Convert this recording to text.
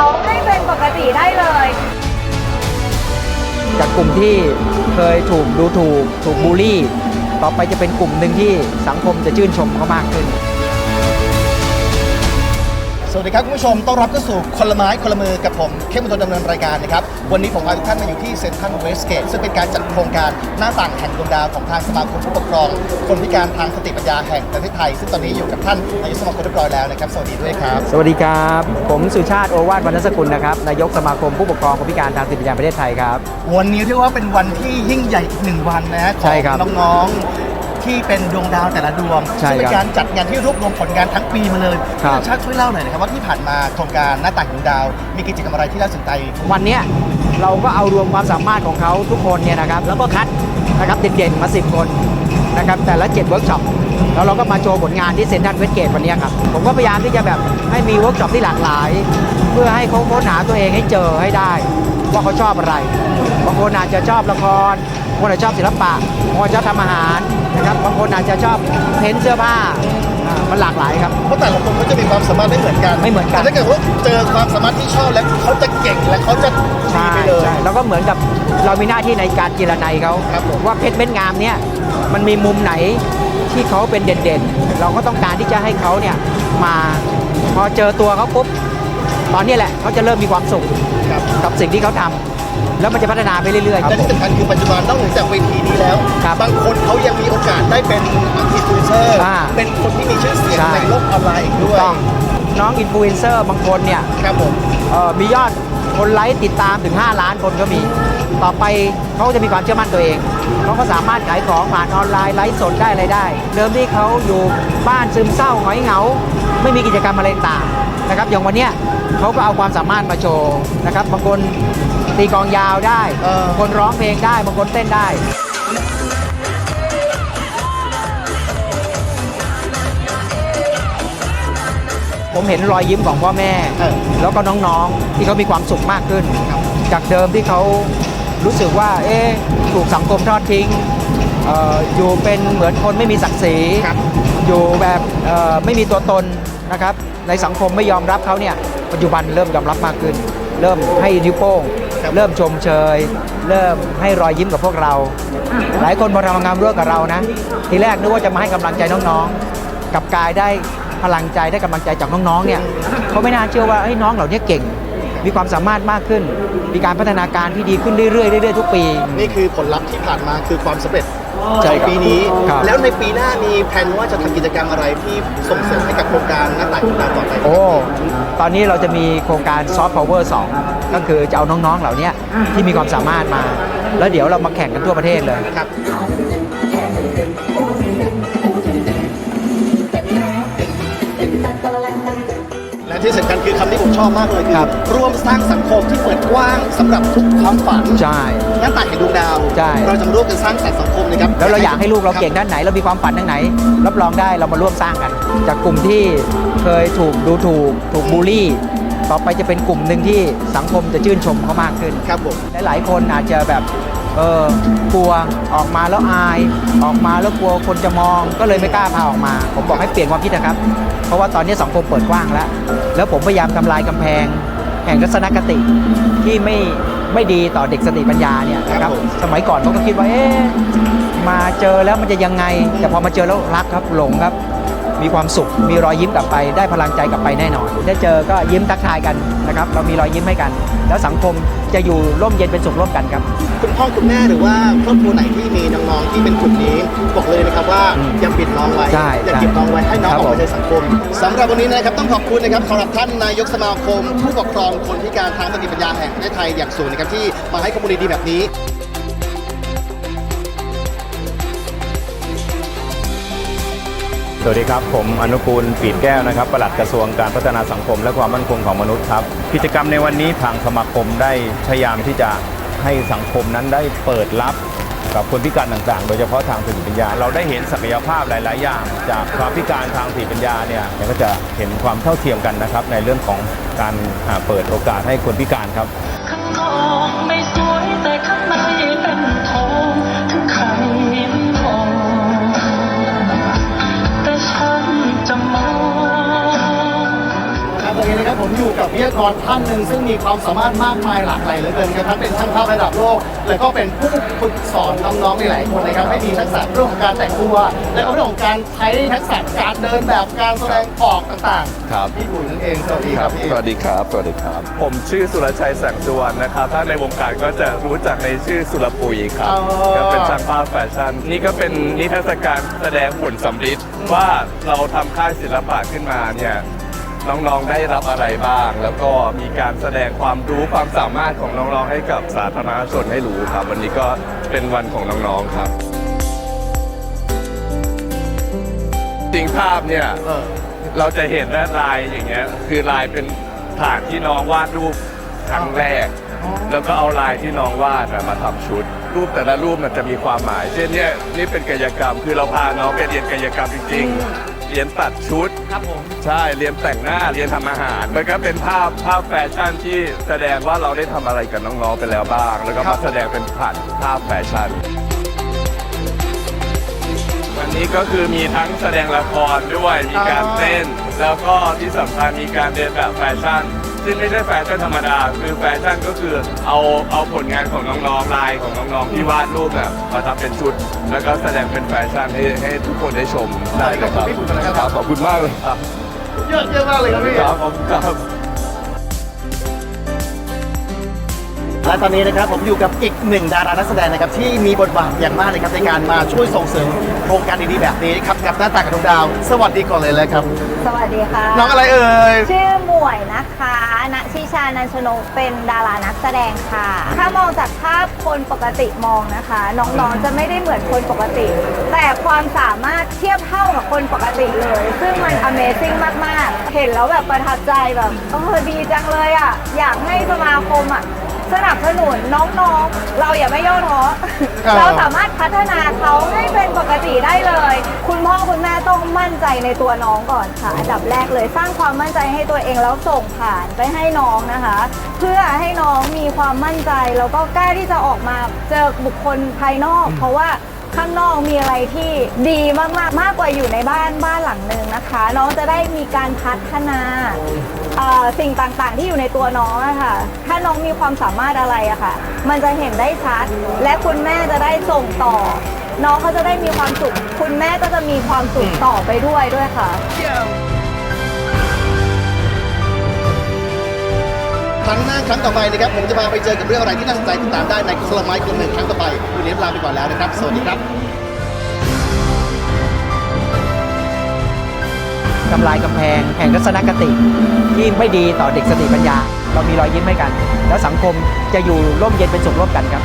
เขาให้เป็นปกติได้เลย จากกลุ่มที่เคยถูกดูถูก ถูกบูลลี่ ต่อไปจะเป็นกลุ่มหนึ่งที่สังคมจะชื่นชมเขามากขึ้น วัสดีครับคุณผู้ชมต้อนรับเข้าสู่คนละไม้คนละมือกับผมเข้มมนตนดำเนินรายการนะครับวันนี้ผมพาทุกท่านมาอยู่ที่เซ็นทรัลเวสเกตซึ่งเป็นการจัดโครงการหน้าต่างแห่งดวงดาวของทางสมาคมผู้ปกครอง คนพิการทางสติปัญญาแห่งประเทศไทย ซึ่งตอนนี้อยู่กับท่านนายกสมาคมเรียบร้อยแล้วนะครับสวัสดีด้วยครับสวัสดีครับ ผมสุชาติโอวาทวรรณสกุลนะครับนายกสมาคมผู้ปกครองคนพิการทางสติปัญญาประเทศไทยครับวันนี้เรียกว่าเป็นวันที่ยิ่งใหญ่อีกหนึ่งวันนะฮะขใช่องครับน้องๆ ที่เป็นดวงดาวแต่ละดวงใช่ซึ่งเป็นครับการจัดงานที่รวบรวมผลงานทั้งปีมาเลยครับ ณชาติช่วยเล่าหน่อยนะครับว่าที่ผ่านมาโครงการหน้าต่างดวงดาว มีกิจกรรมอะไรที่น่าสนใจ วันเนี้ยเราก็เอารวมความสามารถของเขาทุกคนเนี่ยนะครับ แล้วก็คัดนะครับเด่นๆมา 10 คนนะครับแต่ละ7เวิร์กช็อปแล้วเราก็มาโชว์ผลงานที่เซ็นทรัลเวสเกตวันเนี้ยครับ ผมก็พยายามที่จะแบบให้มีเวิร์กช็อปที่หลากหลาย เพื่อให้เขาค้นหาตัวเองให้เจอให้ได้ ว่าเขาชอบอะไรบางคนอาจจะชอบละครบางคนอาจจะชอบศิลปะบางคนชอบทำอาหารนะครับบางคนอาจจะชอบเพ้นท์เสื้อผ้าอ่ามันหลากหลายครับ เพราะแต่ละคนก็จะมีความสามารถไม่เหมือนกันไม่เหมือนกัน แต่ถ้าเกิดว่าเจอความสามารถที่ชอบแล้วเขาจะเก่งและเขาจะดีใช่ไปเลย ใช่แล้วก็เหมือนกับเรามีหน้าที่ในการกีรนัยเขาครับผม ว่าเพชรเม็ดงามเนี่ยมันมีมุมไหนที่เขาเป็นเด่นๆ เราก็ต้องการที่จะให้เขาเนี่ยมาพอเจอตัวเขาปุ๊บ ตอนนี้แหละเขาจะเริ่มมีความสุขครับกับสิ่งที่เขาทำแล้วมันจะพัฒนาไปเรื่อยๆครับและผมที่สำคัญคือปัจจุบันนอกเหนือจากเวทีนี้แล้ว ครับบางคนเขายังมีโอกาสได้เป็นอินฟลูเอนเซอร์ อ่าเป็นคนที่มีชื่อเสียงใช่ ในโลกออนไลน์อีกถูด้กวยต้องน้องอินฟลูเอนเซอร์บางคนเนี่ย ครับผม เอ่อมียอดคนไลค์ติดตามถึง 5 ล้านคนก็มี ต่อไปเขาจะมีความเชื่อมั่นตัวเอง เขาก็สามารถขายของผ่านออนไลน์ไลฟ์สดได้อะไรได้ เดิมที่เขาอยู่บ้านซึมเศร้าหงอยเหงา ไม่มีกิจกรรมอะไรต่าง นะครับอย่างวันเนี้ยเขาก็เอาความสามารถมาโชว์นะครับบางคนตีกลองยาวได้เออบางคนร้องเพลงได้บางคนเต้นได้ ผมเห็นรอยยิ้มของพ่อแม่ เออ แล้วก็น้องๆที่เขามีความสุขมากขึ้นครับจากเดิมที่เขารู้สึกว่า เอ๊ะถูกสังคมทอดทิ้งเอออยู่เป็นเหมือนคนไม่มีศักดิ์ศรี ครับ อยู่แบบเอ่อไม่มีตัวตน นะครับในสังคมไม่ยอมรับเขาเนี่ยปัจจุบันเริ่มยอมรับมากขึ้น เริ่มให้นิ้วโป้งครับเริ่มชมเชย เริ่มให้รอยยิ้มกับพวกเรา หลายคนพอทำงานร่วมกับเรานะ ทีแรกนึกว่าจะมาให้กำลังใจน้องๆกลับกลายได้พลังใจได้กำลังใจจากน้องๆเนี่ยเขาไม่น่าเชื่อว่าเฮ้ยน้องเหล่านี้เก่ง มีความสามารถมากขึ้น มีการพัฒนาการที่ดีขึ้นเรื่อยๆเรื่อยๆทุกปี นี่คือผลลัพธ์ที่ผ่านมาคือความสำเร็จ ใช่ในครับปีนี้ ครับ แล้วในปีหน้ามีแผนว่าจะทำกิจกรรมอะไรที่ส่งเสริมให้กับโครงการหน้าต่างดวงดาวต่อไปไหม โอ้ ตอนนี้เราจะมีโครงการซอฟต์พาวเวอร์2ก็คือจะเอาน้องๆ เหล่านี้ที่มีความสามารถมา แล้วเดี๋ยวเรามาแข่งกันทั่วประเทศเลย ครับ ที่สำคัญคือคำที่ผมชอบมากเลยคือครับ ร่วมสร้างสังคมที่เปิดกว้างสำหรับทุกความฝันใช่ หน้าต่างแห่งดวงดาว ใช่ เราจะมาร่วมกันสร้างสรรค์สังคมนะครับแล้วเราอยากให้ลูกเราเก่งด้านไหน เรามีความฝันทางไหน รับรองได้เรามาร่วมสร้างกัน จากกลุ่มที่เคยถูกดูถูก ถูกบูลลี่ ต่อไปจะเป็นกลุ่มหนึ่งที่สังคมจะชื่นชมเขามากขึ้น ครับผม หลายๆคนอาจจะแบบ เออกลัวออกมาแล้วอาย ออกมาแล้วกลัวคนจะมองก็เลยไม่กล้าพาออกมา ผมบอกให้เปลี่ยนความคิดนะครับ เพราะว่าตอนนี้สังคมเปิดกว้างแล้ว แล้วผมพยายามทำลายกำแพง แห่งทัศนคติที่ไม่ไม่ดีต่อเด็กสติปัญญาเนี่ยนะครับ สมัยก่อนเขาก็คิดว่าเอ๊ะมาเจอแล้วมันจะยังไง แต่พอมาเจอแล้วรักครับหลงครับ มีความสุขมีรอยยิ้มกลับไป ได้พลังใจกลับไปแน่นอน ได้เจอก็ยิ้มทักทายกัน นะครับเรามีรอยยิ้มให้กัน แล้วสังคมจะอยู่ร่มเย็นเป็นสุขร่วมกันครับ คุณพ่อคุณแม่หรือว่าครอบครัวไหนที่มีน้องๆที่เป็นกลุ่มนี้บอกเลยนะครับว่าอืมอย่าปิดน้องไว้ใช่อย่าเก็บน้องไว้ให้น้องครัอบอกผมไปในสังคมสำหรับวันนี้นะครับต้องขอบคุณนะครับสำหรับท่านนายกสมาคม ผู้ปกครองคนพิการทางสติปัญญาแห่งประเทศไทยอย่างสูงนะครับที่มาให้ข้อมูลดีๆแบบนี้ สวัสดีครับ ผมอนุกูลปีดแก้วนะครับปลัดกระทรวงการพัฒนาสังคม และความมั่นคงของมนุษย์ครับ กิจกรรมในวันนี้ทางสมาคมได้พยายามที่จะให้สังคมนั้นได้เปิดรับกับคนพิการต่างๆ โดยเฉพาะทางสติปัญญา เราได้เห็นศักยภาพหลาย ๆ อย่าง จากความพิการทางสติปัญญาเนี่ยเราก็จะเห็นความเท่าเทียมกันนะครับ ในเรื่องของการเปิดโอกาสให้คนพิการครับ ทยากรท่านหนึ่งซึ่งมีความสามารถมากมายหลากหลายเหลือเกินครับทั้งเป็นช่างภาพระดับโลก แล้วก็เป็นผู้ฝึกสอนน้องๆหลายๆคนนะครับให้มีทักษะเรื่องของการแต่งตัว และก็เรื่องของการใช้ทักษะการเดินแบบการแสดงออกต่างๆครับ พี่บุ๋ยนั่นเองสวัสดีคครัรับบพี่สวัสดีครับ สวัสดีครับ ผมชื่อสุรชัยแสงสุวรรณนะครับ ถ้าในวงการก็จะรู้จักในชื่อสุรปุยครับอ๋อก็เป็นช่างภาพแฟชั่น นี่ก็เป็นนิทรรศการแสดงผลสำลิดว่าเราทำค่ายศิลปะขึ้นมาเนี่ย น้องๆได้รับอะไรบ้าง แล้วก็มีการแสดงความรู้ความสามารถของน้องๆให้กับสาธารณชนให้รู้ครับ วันนี้ก็เป็นวันของน้องๆครับ จริงภาพเนี่ยเออเราจะเห็นว่าลายอย่างเงี้ยคือลายเป็นฐานที่น้องวาดรูปครั้งแรก แล้วก็เอาลายที่น้องวาดน่ะมาทำชุด รูปแต่ละรูปมันจะมีความหมาย เช่นเนี่ยนี่เป็นกายกรรมคือเราพาน้องไปเรียนกายกรรมจริง ๆ เรียนตัดชุด ครับผม ใช่เรียนแต่งหน้าเรียนทำอาหาร มันก็เป็นภาพภาพแฟชั่นที่แสดงว่าเราได้ทำอะไรกับน้องๆไปแล้วบ้าง แล้วก็ครัมาบ แสดงเป็นผ่านภาพแฟชั่น วันนี้ก็คือมีทั้งแสดงละครด้วยมีการเต้น แล้วก็ที่สำคัญมีการเดินแบบแฟชั่น ซึ่งไม่ใช่แฟชั่นธรรมดา คือแฟชั่นก็คือเอาเอาผลงานของน้องๆลายของน้องๆที่วาดรูปแบบมาทำเป็นชุด แล้วก็แสดงเป็นแฟชั่นให้ให้ทุกคนได้ชมได้เลยครับพี่บุ๋ยนะครับครับขอบคุณมากเลยครับ เยอะเยอะมากเลยครับพี่ ครับขอบคุณครับ และตอนนี้นะครับผมอยู่กับอีกหนึ่งดารานักแสดงนะครับที่มีบทบาทอย่างมากเลยครับในการมาช่วยส่งเสริมโครงการดีๆแบบนี้ครับกับหน้าตางกับดวงดาว สวัสดีก่อนเลยเลยครับ สวัสดีค่ะ น้องอะไรเอ่ย ชื่อหมวยนะคะณชิชานันชนกเป็นดารานักแสดงค่ะ ถ้ามองจากภาพคนปกติมองนะคะ น้องๆจะไม่ได้เหมือนคนปกติ แต่ความสามารถเทียบเท่ากับคนปกติเลย ซึ่งมัน Amazing มากๆ เห็นแล้วแบบประทับใจแบบเออดีจังเลยอะ อยากให้สมาคมอะ สนับสนุนน้องๆ เราอย่าไม่ย่อท้อ ครับ เราสามารถพัฒนาเขาให้เป็นปกติได้เลย คุณพ่อคุณแม่ต้องมั่นใจในตัวน้องก่อนค่ะ อันดับแรกเลยสร้างความมั่นใจให้ตัวเองแล้วส่งผ่านไปให้น้องนะคะ เพื่อให้น้องมีความมั่นใจแล้วก็กล้าที่จะออกมาเจอบุคคลภายนอก เพราะว่า ข้างนอกมีอะไรที่ดีมากๆ มากกว่าอยู่ในบ้านบ้านหลังหนึ่งนะคะ น้องจะได้มีการพัฒนาสิ่งต่างๆ ที่อยู่ในตัวน้องอะค่ะ ถ้าน้องมีความสามารถอะไรอะค่ะ มันจะเห็นได้ชัด และคุณแม่จะได้ส่งต่อ น้องเขาจะได้มีความสุข คุณแม่ก็จะมีความสุขต่อไปด้วยด้วยค่ะ ครั้งหน้าครั้งต่อไปนะครับ ผมจะพาไปเจอกับเรื่องอะไรที่น่าสนใจติดตามได้ในสลัมไม้คนหนึ่งครั้งต่อไปวันนี้ลาไปก่อนแล้วนะครับ สวัสดีครับทำลายกำแพงแห่งทัศนคติ ที่ไม่ดีต่อเด็กสติปัญญา เรามีรอยยิ้มให้กัน แล้วสังคมจะอยู่ร่มเย็นเป็นสุขร่วมกันครับ